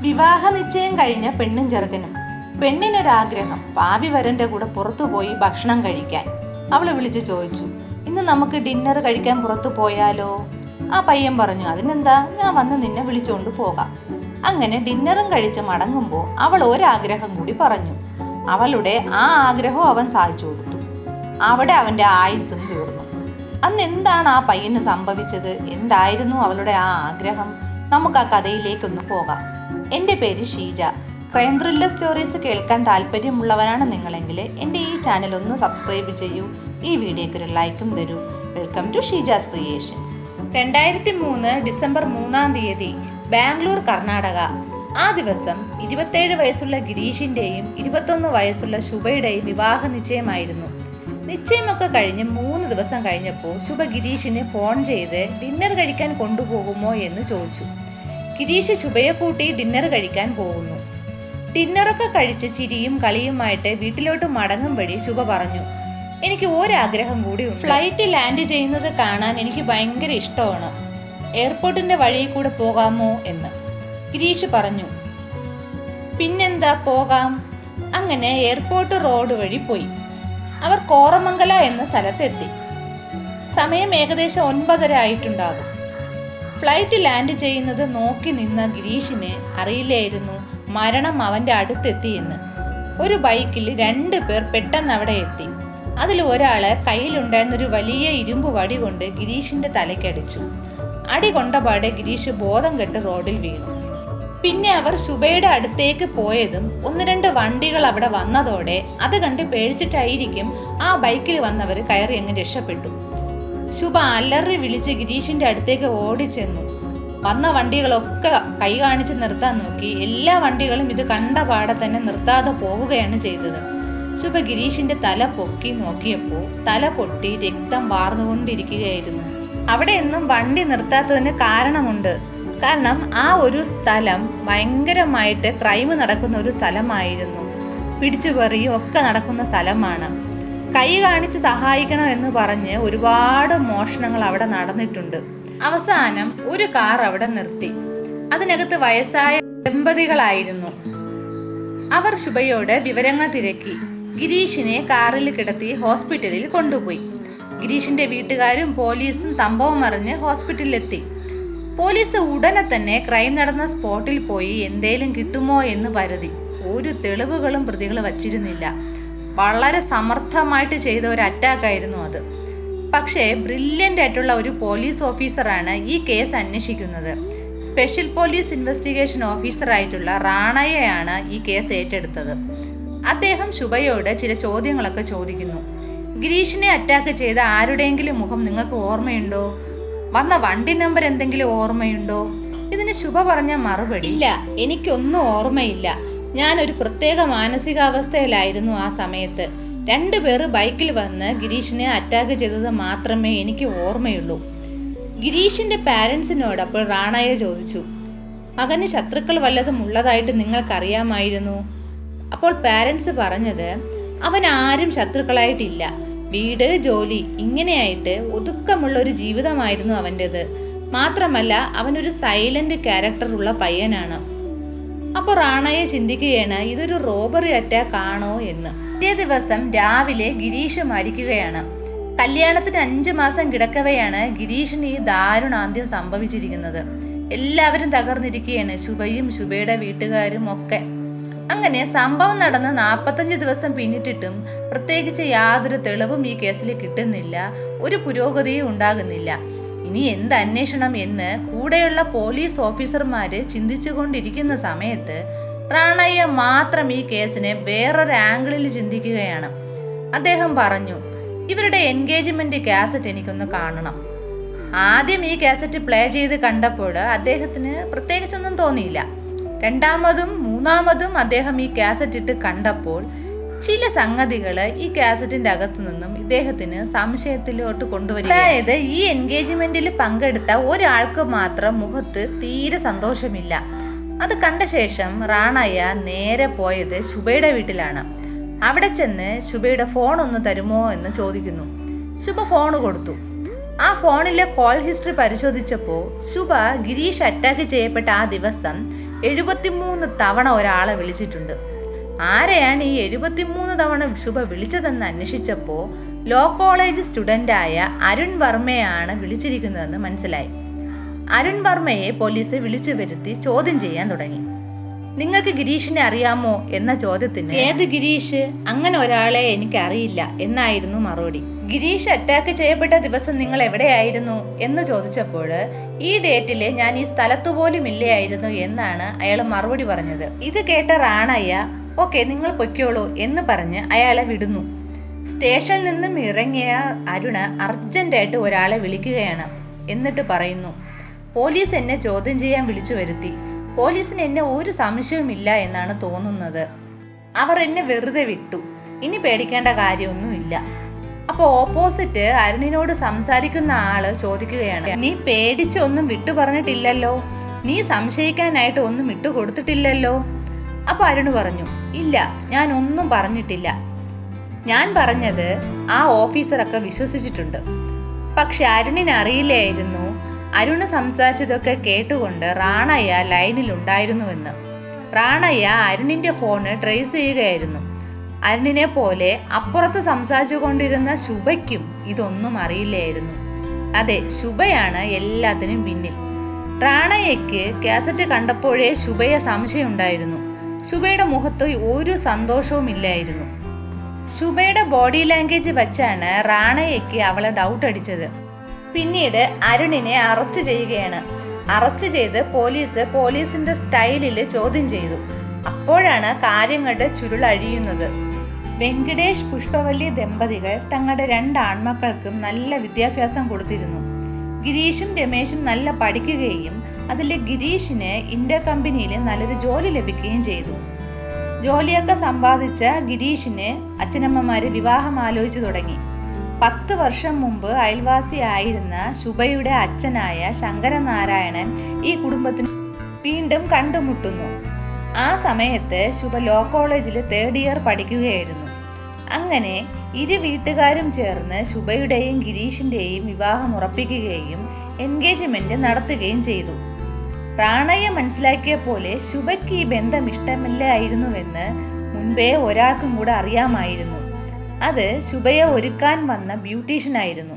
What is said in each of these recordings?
വിവാഹ നിശ്ചയം കഴിഞ്ഞ പെണ്ണും ചെറുക്കനും. പെണ്ണിനൊരാഗ്രഹം പാവി വരന്റെ കൂടെ പുറത്തു പോയി ഭക്ഷണം കഴിക്കാൻ. അവൾ വിളിച്ചു ചോദിച്ചു ഇന്ന് നമുക്ക് ഡിന്നർ കഴിക്കാൻ പുറത്തു പോയാലോ? ആ പയ്യൻ പറഞ്ഞു അതിനെന്താ? ഞാൻ വന്ന് നിന്നെ വിളിച്ചുകൊണ്ട് പോകാം. അങ്ങനെ ഡിന്നറും കഴിച്ച് മടങ്ങുമ്പോൾ അവൾ ഒരാഗ്രഹം കൂടി പറഞ്ഞു. അവളുടെ ആ ആഗ്രഹവും അവൻ സാധിച്ചു കൊടുത്തു. അവിടെ അവന്റെ ആയുസ്സും തീർന്നു. അന്ന് എന്താണ് ആ പയ്യന് സംഭവിച്ചത്? എന്തായിരുന്നു അവളുടെ ആ ആഗ്രഹം? നമുക്ക് ആ കഥയിലേക്കൊന്ന് പോകാം. എന്റെ പേര് ഷീജ. ക്രൈം ത്രില്ലർ സ്റ്റോറീസ് കേൾക്കാൻ താല്പര്യമുള്ളവരാണ് നിങ്ങളെങ്കിൽ എന്റെ ഈ ചാനൽ ഒന്ന് സബ്സ്ക്രൈബ് ചെയ്യൂ. ഈ വീഡിയോക്ക് ഒരു ലൈക്കും തരൂ. വെൽക്കം ടു ഷീജാസ് ക്രിയേഷൻസ് രണ്ടായിരത്തി മൂന്ന് ഡിസംബർ മൂന്നാം തീയതി ബാംഗ്ലൂർ കർണാടക. ആ ദിവസം ഇരുപത്തേഴ് വയസ്സുള്ള ഗിരീഷിന്റെയും ഇരുപത്തൊന്ന് വയസ്സുള്ള ശുഭയുടെയും വിവാഹ നിശ്ചയമായിരുന്നു. നിശ്ചയമൊക്കെ കഴിഞ്ഞ് മൂന്ന് ദിവസം കഴിഞ്ഞപ്പോൾ ശുഭ ഗിരീഷിന് ഫോൺ ചെയ്ത് ഡിന്നർ കഴിക്കാൻ കൊണ്ടുപോകുമോ എന്ന് ചോദിച്ചു. ഗിരീഷ് ശുഭയെ കൂട്ടി ഡിന്നർ കഴിക്കാൻ പോകുന്നു. ഡിന്നറൊക്കെ കഴിച്ച് ചിരിയും കളിയുമായിട്ട് വീട്ടിലോട്ട് മടങ്ങും വഴി ശുഭ പറഞ്ഞു എനിക്ക് ഒരാഗ്രഹം കൂടി ഫ്ലൈറ്റ് ലാൻഡ് ചെയ്യുന്നത് കാണാൻ എനിക്ക് ഭയങ്കര ഇഷ്ടമാണ്. എയർപോർട്ടിന്റെ വഴിയിൽ കൂടെ പോകാമോ എന്ന്. ഗിരീഷ് പറഞ്ഞു പിന്നെന്താ പോകാം? അങ്ങനെ എയർപോർട്ട് റോഡ് വഴി പോയി. അവർ കോറമംഗല എന്ന സ്ഥലത്തെത്തി. സമയം ഏകദേശം ഒൻപതര ആയിട്ടുണ്ടാകും. ഫ്ലൈറ്റ് ലാൻഡ് ചെയ്യുന്നത് നോക്കി നിന്ന ഗിരീഷിന് അറിയില്ലായിരുന്നു. മരണം അവന്റെ അടുത്തെത്തിയെന്ന് ഒരു ബൈക്കിൽ രണ്ട് പേർ പെട്ടെന്ന് അവിടെ എത്തി. അതിൽ ഒരാൾ കയ്യിലുണ്ടായിരുന്ന ഒരു വലിയ ഇരുമ്പ് വടി കൊണ്ട് ഗിരീഷിന്റെ തലയ്ക്കടിച്ചു. അടി കൊണ്ടപാടെ ഗിരീഷ് ബോധം കെട്ട് റോഡിൽ വീണു. പിന്നെ അവർ ശുഭയുടെ അടുത്തേക്ക് പോയതും ഒന്ന് രണ്ട് വണ്ടികൾ അവിടെ വന്നതോടെ അത് കണ്ട് പേടിച്ചിട്ടായിരിക്കും ആ ബൈക്കിൽ വന്നവർ കയറി അങ്ങ് രക്ഷപ്പെട്ടു. ശുഭ അലറി വിളിച്ച് ഗിരീഷിന്റെ അടുത്തേക്ക് ഓടിച്ചെന്നു. വന്ന വണ്ടികളൊക്കെ കൈ കാണിച്ച് നിർത്താൻ നോക്കി. എല്ലാ വണ്ടികളും ഇത് കണ്ട പാടെ തന്നെ നിർത്താതെ പോവുകയാണ് ചെയ്തത്. ശുഭ ഗിരീഷിന്റെ തല പൊക്കി നോക്കിയപ്പോൾ തല പൊട്ടി രക്തം വാർന്നുകൊണ്ടിരിക്കുകയായിരുന്നു. അവിടെ എന്നും വണ്ടി നിർത്താത്തതിന് കാരണമുണ്ട്. കാരണം ആ ഒരു സ്ഥലം ഭയങ്കരമായിട്ട് ക്രൈം നടക്കുന്ന ഒരു സ്ഥലമായിരുന്നു. പിടിച്ചുപറിയും ഒക്കെ നടക്കുന്ന സ്ഥലമാണ്. കൈ കാണിച്ച് സഹായിക്കണം എന്ന് പറഞ്ഞ് ഒരുപാട് മോഷണങ്ങൾ അവിടെ നടന്നിട്ടുണ്ട്. അവസാനം ഒരു കാർ അവിടെ നിർത്തി. അതിനകത്ത് വയസ്സായ ദമ്പതികളായിരുന്നു. അവർ ശുഭയോട് വിവരങ്ങൾ തിരക്കി. ഗിരീഷിനെ കാറിൽ കിടത്തി ഹോസ്പിറ്റലിൽ കൊണ്ടുപോയി. ഗിരീഷിന്റെ വീട്ടുകാരും പോലീസും സംഭവം അറിഞ്ഞ് ഹോസ്പിറ്റലിലെത്തി. പോലീസ് ഉടനെ തന്നെ ക്രൈം നടന്ന സ്പോട്ടിൽ പോയി എന്തേലും കിട്ടുമോ എന്ന് പരതി ഒരു തെളിവുകളും പ്രതികൾ വച്ചിരുന്നില്ല. വളരെ സമർത്ഥമായിട്ട് ചെയ്ത ഒരു അറ്റാക്കായിരുന്നു അത്. പക്ഷേ ബ്രില്യന്റ് ആയിട്ടുള്ള ഒരു പോലീസ് ഓഫീസറാണ് ഈ കേസ് അന്വേഷിക്കുന്നത്. സ്പെഷ്യൽ പോലീസ് ഇൻവെസ്റ്റിഗേഷൻ ഓഫീസറായിട്ടുള്ള റാണയെയാണ് ഈ കേസ് ഏറ്റെടുത്തത്. അദ്ദേഹം ശുഭയോട് ചില ചോദ്യങ്ങളൊക്കെ ചോദിക്കുന്നു. ഗിരീഷിനെ അറ്റാക്ക് ചെയ്ത ആരുടെയെങ്കിലും മുഖം നിങ്ങൾക്ക് ഓർമ്മയുണ്ടോ? വന്ന വണ്ടി നമ്പർ എന്തെങ്കിലും ഓർമ്മയുണ്ടോ? ഇതിന് ശുഭ പറഞ്ഞ മറുപടി ഇല്ല എനിക്കൊന്നും ഓർമ്മയില്ല. ഞാൻ ഒരു പ്രത്യേക മാനസികാവസ്ഥയിലായിരുന്നു ആ സമയത്ത്. രണ്ടുപേർ ബൈക്കിൽ വന്ന് ഗിരീഷിനെ അറ്റാക്ക് ചെയ്തത് മാത്രമേ എനിക്ക് ഓർമ്മയുള്ളൂ. ഗിരീഷിന്റെ പാരൻസിനോട് അപ്പോൾ റാണയെ ചോദിച്ചു മകന് ശത്രുക്കൾ വല്ലതും ഉള്ളതായിട്ട് നിങ്ങൾക്കറിയാമായിരുന്നു? അപ്പോൾ പാരൻസ് പറഞ്ഞത് അവൻ ആരും ശത്രുക്കളായിട്ടില്ല. വീട് ജോലി ഇങ്ങനെയായിട്ട് ഒതുക്കമുള്ള ഒരു ജീവിതമായിരുന്നു അവന്റെത്. മാത്രമല്ല അവനൊരു സൈലന്റ് ക്യാരക്ടറുള്ള പയ്യനാണ്. അപ്പോൾ റാണയെ ചിന്തിക്കുകയാണ് ഇതൊരു റോബറി അറ്റാക്ക് ആണോ എന്ന്. ഇതേ ദിവസം രാവിലെ ഗിരീഷ് മരിക്കുകയാണ്. കല്യാണത്തിന് അഞ്ച് മാസം കിടക്കവെയാണ് ഗിരീഷിന് ഈ ദാരുണാന്ത്യം സംഭവിച്ചിരിക്കുന്നത്. എല്ലാവരും തകർന്നിരിക്കുകയാണ് ശുഭയും ശുഭയുടെ വീട്ടുകാരും ഒക്കെ. അങ്ങനെ സംഭവം നടന്ന് നാൽപ്പത്തഞ്ച് ദിവസം പിന്നിട്ടിട്ടും പ്രത്യേകിച്ച് യാതൊരു തെളിവും ഈ കേസിൽ കിട്ടുന്നില്ല ഒരു പുരോഗതിയും ഉണ്ടാകുന്നില്ല. ഇനി എന്ത് അന്വേഷണം എന്ന് കൂടെയുള്ള പോലീസ് ഓഫീസർമാർ ചിന്തിച്ചുകൊണ്ടിരിക്കുന്ന സമയത്ത് റാണയ്യ മാത്രം ഈ കേസിനെ വേറൊരു ആംഗിളിൽ ചിന്തിക്കുകയാണ്. അദ്ദേഹം പറഞ്ഞു ഇവരുടെ എൻഗേജ്മെന്റ് കാസറ്റ് എനിക്കൊന്ന് കാണണം. ആദ്യം ഈ കാസറ്റ് പ്ലേ ചെയ്ത് കണ്ടപ്പോൾ അദ്ദേഹത്തിന് പ്രത്യേകിച്ചൊന്നും തോന്നിയില്ല. രണ്ടാമതും മൂന്നാമതും അദ്ദേഹം ഈ കാസറ്റ് ഇട്ട് കണ്ടപ്പോൾ ചില സംഗതികൾ ഈ കാസറ്റിന്റെ അകത്തു നിന്നും ഇദ്ദേഹത്തിന് സംശയത്തിലോട്ട് കൊണ്ടുവരിക. അതായത് ഈ എൻഗേജ്മെന്റിൽ പങ്കെടുത്ത ഒരാൾക്ക് മാത്രം മുഖത്ത് തീരെ സന്തോഷമില്ല. അത് കണ്ട ശേഷം റാണയ്യ നേരെ പോയത് ശുഭയുടെ വീട്ടിലാണ്. അവിടെ ചെന്ന് ശുഭയുടെ ഫോൺ ഒന്ന് തരുമോ എന്ന് ചോദിക്കുന്നു. ശുഭ ഫോൺ കൊടുത്തു. ആ ഫോണിലെ കോൾ ഹിസ്റ്ററി പരിശോധിച്ചപ്പോൾ ശുഭ ഗിരീഷ് അറ്റാക്ക് ചെയ്യപ്പെട്ട ആ ദിവസം എഴുപത്തിമൂന്ന് തവണ ഒരാളെ വിളിച്ചിട്ടുണ്ട്. ആരെയാണ് ഈ എഴുപത്തിമൂന്ന് തവണ ശുഭ വിളിച്ചതെന്ന് അന്വേഷിച്ചപ്പോൾ ലോ കോളേജ് സ്റ്റുഡന്റായ അരുൺ വർമ്മയാണ് വിളിച്ചിരിക്കുന്നതെന്ന് മനസ്സിലായി. അരുൺ വർമ്മയെ പോലീസ് വിളിച്ചു വരുത്തി ചോദ്യം ചെയ്യാൻ തുടങ്ങി. നിങ്ങൾക്ക് ഗിരീഷിനെ അറിയാമോ? എന്ന ചോദ്യത്തിന് ഏത് ഗിരീഷ്? അങ്ങനെ ഒരാളെ എനിക്ക് അറിയില്ല എന്നായിരുന്നു മറുപടി. ഗിരീഷ് അറ്റാക്ക് ചെയ്യപ്പെട്ട ദിവസം നിങ്ങൾ എവിടെയായിരുന്നു? എന്ന് ചോദിച്ചപ്പോൾ ഈ ഡേറ്റിൽ ഞാൻ ഈ സ്ഥലത്തു പോലും ഇല്ലായിരുന്നു എന്നാണ് അയാൾ മറുപടി പറഞ്ഞത്. ഇത് കേട്ട റാണയ്യ ഓക്കെ നിങ്ങൾ പൊയ്ക്കോളൂ എന്ന് പറഞ്ഞ് അയാളെ വിടുന്നു. സ്റ്റേഷനിൽ നിന്നും ഇറങ്ങിയ അരുണ് അർജന്റായിട്ട് ഒരാളെ വിളിക്കുകയാണ് എന്നിട്ട് പറയുന്നു പോലീസ് എന്നെ ചോദ്യം ചെയ്യാൻ വിളിച്ചു വരുത്തി. പോലീസിന് എന്നെ ഒരു സംശയവുമില്ല എന്നാണ് തോന്നുന്നത്. അവർ എന്നെ വെറുതെ വിട്ടു. ഇനി പേടിക്കേണ്ട കാര്യമൊന്നുമില്ല അപ്പോൾ ഓപ്പോസിറ്റ് അരുണിനോട് സംസാരിക്കുന്ന ആൾ ചോദിക്കുകയാണ് നീ പേടിച്ചൊന്നും വിട്ടു പറഞ്ഞിട്ടില്ലല്ലോ? നീ സംശയിക്കാനായിട്ട് ഒന്നും വിട്ടു കൊടുത്തിട്ടില്ലല്ലോ അപ്പോൾ അരുണ് പറഞ്ഞു ഇല്ല ഞാൻ ഒന്നും പറഞ്ഞിട്ടില്ല. ഞാൻ പറഞ്ഞത് ആ ഓഫീസറൊക്കെ വിശ്വസിച്ചിട്ടുണ്ട്. പക്ഷെ അരുണിന് അറിയില്ലായിരുന്നു. അരുണ് സംസാരിച്ചതൊക്കെ കേട്ടുകൊണ്ട് റാണയ്യ ലൈനിലുണ്ടായിരുന്നുവെന്ന്. റാണയ്യ അരുണിന്റെ ഫോണ് ട്രേസ് ചെയ്യുകയായിരുന്നു. അരുണിനെ പോലെ അപ്പുറത്ത് സംസാരിച്ചു കൊണ്ടിരുന്ന ശുഭയ്ക്കും ഇതൊന്നും അറിയില്ലായിരുന്നു. അതെ ശുഭയാണ് എല്ലാത്തിനും പിന്നിൽ. റാണയ്യയ്ക്ക് കാസറ്റ് കണ്ടപ്പോഴേ ശുഭയെ സംശയമുണ്ടായിരുന്നു. ശുഭയുടെ മുഖത്ത് ഒരു സന്തോഷവും ഇല്ലായിരുന്നു. ശുഭയുടെ ബോഡി ലാംഗ്വേജ് വെച്ചാണ് റാണയ്ക്ക് അവളെ ഡൗട്ട് അടിച്ചത്. പിന്നീട് അരുണിനെ അറസ്റ്റ് ചെയ്യുകയാണ്. അറസ്റ്റ് ചെയ്ത് പോലീസ് പോലീസിന്റെ സ്റ്റൈലിൽ ചോദ്യം ചെയ്തു. അപ്പോഴാണ് കാര്യങ്ങളുടെ ചുരുളഴിയുന്നത് വെങ്കടേഷ് പുഷ്പവല്ലി ദമ്പതികൾ തങ്ങളുടെ രണ്ട് ആൺമക്കൾക്കും നല്ല വിദ്യാഭ്യാസം കൊടുത്തിരുന്നു. ഗിരീഷും രമേശും നല്ല പഠിക്കുകയും അതിലെ ഗിരീഷിന് ഇന്ത്യ കമ്പനിയിൽ നല്ലൊരു ജോലി ലഭിക്കുകയും ചെയ്തു. ജോലിയൊക്കെ സമ്പാദിച്ച ഗിരീഷിന് അച്ഛനമ്മമാര് വിവാഹം ആലോചിച്ചു തുടങ്ങി. പത്ത് വർഷം മുമ്പ് അയൽവാസിയായിരുന്ന ശുഭയുടെ അച്ഛനായ ശങ്കരനാരായണൻ ഈ കുടുംബത്തിന് വീണ്ടും കണ്ടുമുട്ടുന്നു. ആ സമയത്ത് ശുഭ ലോ കോളേജിൽ തേർഡ് ഇയർ പഠിക്കുകയായിരുന്നു. അങ്ങനെ ഇരു വീട്ടുകാരും ചേർന്ന് ശുഭയുടെയും ഗിരീഷിന്റെയും വിവാഹം ഉറപ്പിക്കുകയും എൻഗേജ്മെന്റ് നടത്തുകയും ചെയ്തു. പ്രാണയെ മനസ്സിലാക്കിയ പോലെ ശുഭയ്ക്ക് ഈ ബന്ധം ഇഷ്ടമില്ലായിരുന്നുവെന്ന് മുൻപേ ഒരാൾക്കും കൂടെ അറിയാമായിരുന്നു. അത് ശുഭയെ ഒരുക്കാൻ വന്ന ബ്യൂട്ടീഷ്യനായിരുന്നു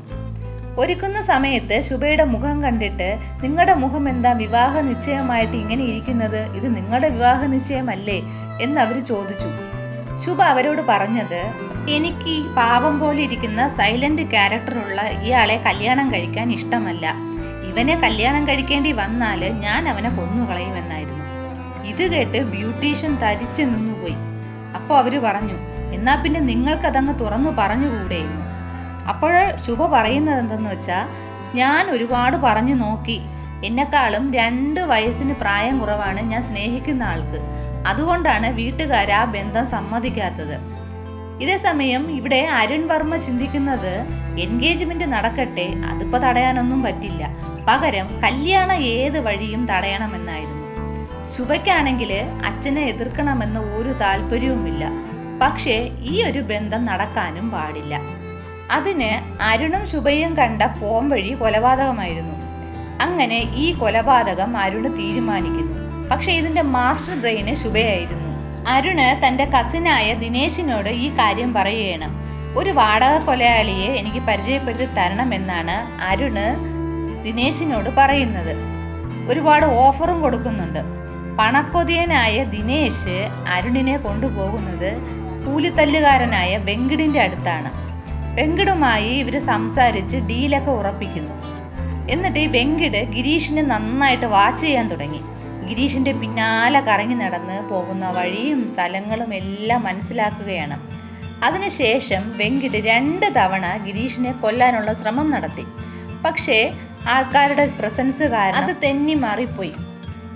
ഒരുക്കുന്ന സമയത്ത് ശുഭയുടെ മുഖം കണ്ടിട്ട് നിങ്ങളുടെ മുഖം എന്താ വിവാഹ നിശ്ചയമായിട്ട് ഇങ്ങനെ ഇരിക്കുന്നത്? ഇത് നിങ്ങളുടെ വിവാഹ നിശ്ചയമല്ലേ എന്ന് അവർ ചോദിച്ചു. ശുഭ അവരോട് പറഞ്ഞത് എനിക്ക് പാവം പോലെ ഇരിക്കുന്ന സൈലന്റ് ക്യാരക്ടറുള്ള ഇയാളെ കല്യാണം കഴിക്കാൻ ഇഷ്ടമല്ല. ഇവനെ കല്യാണം കഴിക്കേണ്ടി വന്നാൽ ഞാൻ അവനെ കൊന്നുകളയുമെന്നായിരുന്നു. ഇത് കേട്ട് ബ്യൂട്ടീഷ്യൻ തരിച്ചു നിന്നുപോയി. അപ്പോൾ അവർ പറഞ്ഞു എന്നാ പിന്നെ നിങ്ങൾക്കതങ്ങ് തുറന്നു പറഞ്ഞുകൂടെ അപ്പോൾ ശുഭ പറയുന്നത് എന്തെന്ന് വെച്ചാൽ ഞാൻ ഒരുപാട് പറഞ്ഞു നോക്കി. എന്നെക്കാളും രണ്ട് വയസ്സിന് പ്രായം കുറവാണ് ഞാൻ സ്നേഹിക്കുന്ന ആൾക്ക്. അതുകൊണ്ടാണ് വീട്ടുകാർ ആ ബന്ധം സമ്മതിക്കാത്തത്. ഇതേ സമയം ഇവിടെ അരുൺ വർമ്മ ചിന്തിക്കുന്നത് എൻഗേജ്മെന്റ് നടക്കട്ടെ അതിപ്പോ തടയാനൊന്നും പറ്റില്ല. പകരം കല്യാണം ഏത് വഴിയും തടയണമെന്നായിരുന്നു. ശുഭയ്ക്കാണെങ്കിൽ അച്ഛനെ എതിർക്കണമെന്ന് ഒരു താല്പര്യവുമില്ല. പക്ഷേ ഈ ഒരു ബന്ധം നടക്കാനും പാടില്ല. അതിന് അരുണും ശുഭയും കണ്ട പോം വഴി കൊലപാതകമായിരുന്നു. അങ്ങനെ ഈ കൊലപാതകം അരുണ് തീരുമാനിക്കുന്നു. പക്ഷെ ഇതിന്റെ മാസ്റ്റർ ബ്രെയിന് ശുഭയായിരുന്നു. അരുണ് തന്റെ കസിനായ ദിനേശിനോട് ഈ കാര്യം പറയുകയാണ്. ഒരു വാടക കൊലയാളിയെ എനിക്ക് പരിചയപ്പെടുത്തി തരണമെന്നാണ് അരുണ് ദിനേശിനോട് പറയുന്നത്. ഒരുപാട് ഓഫറും കൊടുക്കുന്നുണ്ട്. പണക്കൊതിയനായ ദിനേശ് അരുണിനെ കൊണ്ടുപോകുന്നത് കൂലിത്തല്ലുകാരനായ വെങ്കിടിന്റെ അടുത്താണ്. വെങ്കിടുമായി ഇവർ സംസാരിച്ച് ഡീലൊക്കെ ഉറപ്പിക്കുന്നു. എന്നിട്ട് ഈ വെങ്കിട് ഗിരീഷിനെ നന്നായിട്ട് വാച്ച് ചെയ്യാൻ തുടങ്ങി. ഗിരീഷിന്റെ പിന്നാലെ കറങ്ങി നടന്ന് പോകുന്ന വഴിയും സ്ഥലങ്ങളും എല്ലാം മനസ്സിലാക്കുകയാണ്. അതിനുശേഷം വെങ്കിട് രണ്ട് തവണ ഗിരീഷിനെ കൊല്ലാനുള്ള ശ്രമം നടത്തി. പക്ഷേ ആൾക്കാരുടെ പ്രസൻസ് കാരണം അത് തെന്നി മാറിപ്പോയി.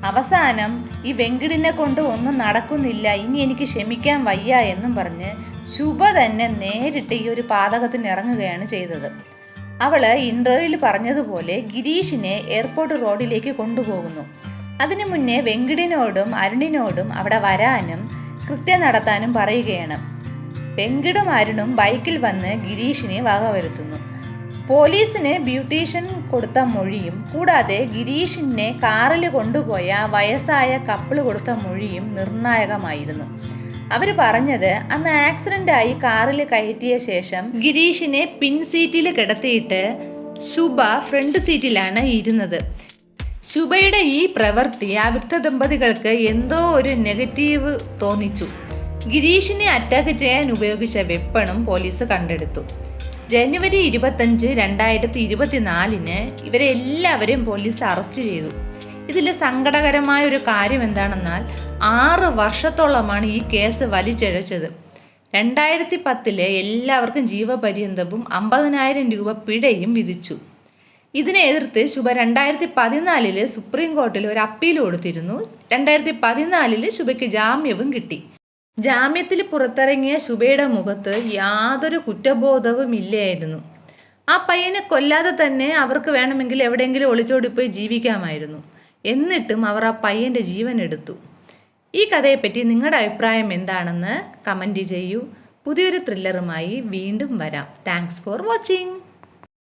അവസാനം ഈ വെങ്കിടിനെ കൊണ്ട് ഒന്നും നടക്കുന്നില്ല ഇനി എനിക്ക് ക്ഷമിക്കാൻ വയ്യ എന്നും പറഞ്ഞ് ശുഭ തന്നെ നേരിട്ട് ഈ ഒരു പാതകത്തിന് ഇറങ്ങുകയാണ് ചെയ്തത്. അവൾ ഇന്റർവ്യൂവിൽ പറഞ്ഞതുപോലെ ഗിരീഷിനെ എയർപോർട്ട് റോഡിലേക്ക് കൊണ്ടുപോകുന്നു. അതിനു മുന്നേ വെങ്കിടിനോടും അരുണിനോടും അവിടെ വരാനും കൃത്യം നടത്താനും പറയുകയാണ്. വെങ്കിടും അരുണും ബൈക്കിൽ വന്ന് ഗിരീഷിനെ വകവരുത്തുന്നു പോലീസിന് ബ്യൂട്ടീഷ്യൻ കൊടുത്ത മൊഴിയും കൂടാതെ ഗിരീഷിനെ കാറിൽ കൊണ്ടുപോയ വയസ്സായ കപ്പിൾ കൊടുത്ത മൊഴിയും നിർണായകമായിരുന്നു. അവർ പറഞ്ഞത് അന്ന് ആക്സിഡന്റ് ആയി കാറിൽ കയറ്റിയ ശേഷം ഗിരീഷിനെ പിൻ സീറ്റിൽ കിടത്തിയിട്ട് ശുഭ ഫ്രണ്ട് സീറ്റിലാണ് ഇരുന്നത്. ശുഭയുടെ ഈ പ്രവൃത്തി ആ വൃദ്ധ ദമ്പതികൾക്ക് എന്തോ ഒരു നെഗറ്റീവ് തോന്നിച്ചു. ഗിരീഷിനെ അറ്റാക്ക് ചെയ്യാൻ ഉപയോഗിച്ച വെപ്പണും പോലീസ് കണ്ടെടുത്തു. ജനുവരി ഇരുപത്തഞ്ച് രണ്ടായിരത്തി ഇരുപത്തിനാലിന് ഇവരെ എല്ലാവരെയും പോലീസ് അറസ്റ്റ് ചെയ്തു. ഇതിൽ സങ്കടകരമായ ഒരു കാര്യം എന്താണെന്നാൽ ആറ് വർഷത്തോളമാണ് ഈ കേസ് വലിച്ചഴച്ചത്. രണ്ടായിരത്തി പത്തിലെ എല്ലാവർക്കും ജീവപര്യന്തവും അമ്പതിനായിരം രൂപ പിഴയും വിധിച്ചു. ഇതിനെ എതിർത്ത് ശുഭ രണ്ടായിരത്തി പതിനാലിൽ സുപ്രീം കോടതിയിൽ ഒരു അപ്പീൽ കൊടുത്തിരുന്നു. രണ്ടായിരത്തി പതിനാലിൽ ശുഭയ്ക്ക് ജാമ്യവും കിട്ടി. ജാമ്യത്തിൽ പുറത്തിറങ്ങിയ ശുഭയുടെ മുഖത്ത് യാതൊരു കുറ്റബോധവും ഇല്ലായിരുന്നു. ആ പയ്യനെ കൊല്ലാതെ തന്നെ അവർക്ക് വേണമെങ്കിൽ എവിടെയെങ്കിലും ഒളിച്ചോടിപ്പോയി ജീവിക്കാമായിരുന്നു. എന്നിട്ടും അവർ ആ പയ്യന്റെ ജീവൻ എടുത്തു. ഈ കഥയെപ്പറ്റി നിങ്ങളുടെ അഭിപ്രായം എന്താണെന്ന് കമന്റ് ചെയ്യൂ. പുതിയൊരു ത്രില്ലറുമായി വീണ്ടും വരാം. Thanks for watching.